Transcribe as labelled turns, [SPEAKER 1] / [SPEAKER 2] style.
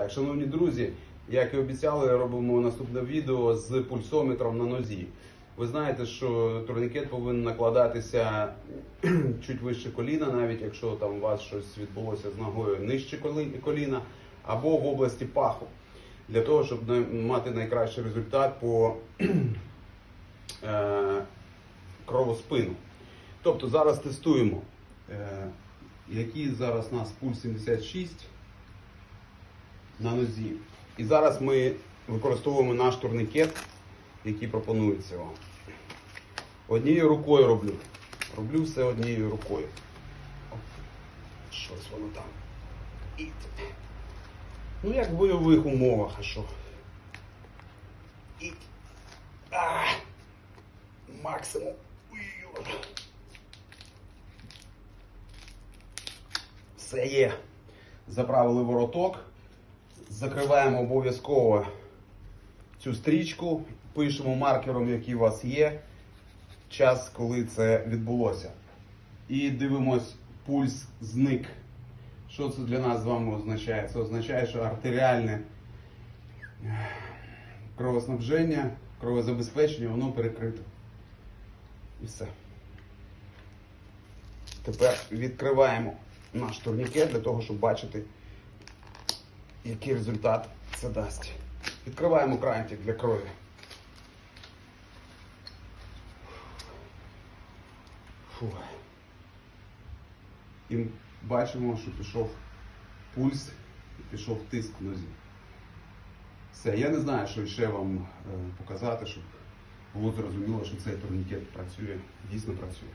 [SPEAKER 1] Так, шановні друзі, як і обіцяли, робимо наступне відео з пульсометром на нозі. Ви знаєте, що турнікет повинен накладатися чуть вище коліна, навіть якщо там у вас щось відбулося з ногою нижче коліна, або в області паху. Для того, щоб мати найкращий результат по е, кровоспину. Тобто зараз тестуємо, е, який зараз у нас пульс 76 на нозі. І зараз ми використовуємо наш турнікет, який пропонується вам. Однією рукою роблю. Роблю все однією рукою. Щось воно там. І... Ну, як в бойових умовах, а що? І... А! Максимум. Все є. Заправили вороток. Закриваємо обов'язково цю стрічку, пишемо маркером, який у вас є, час, коли це відбулося. І дивимось, пульс зник. Що це для нас з вами означає? Це означає, що артеріальне кровоснабження, кровозабезпечення, воно перекрито. І все. Тепер відкриваємо наш турнікет для того, щоб бачити, який результат це дасть. Відкриваємо крантик для крові. Фу. І бачимо, що пішов пульс і пішов тиск в нозі. Все, я не знаю, що ще вам е, показати, щоб було зрозуміло, що цей турнікет працює, дійсно працює.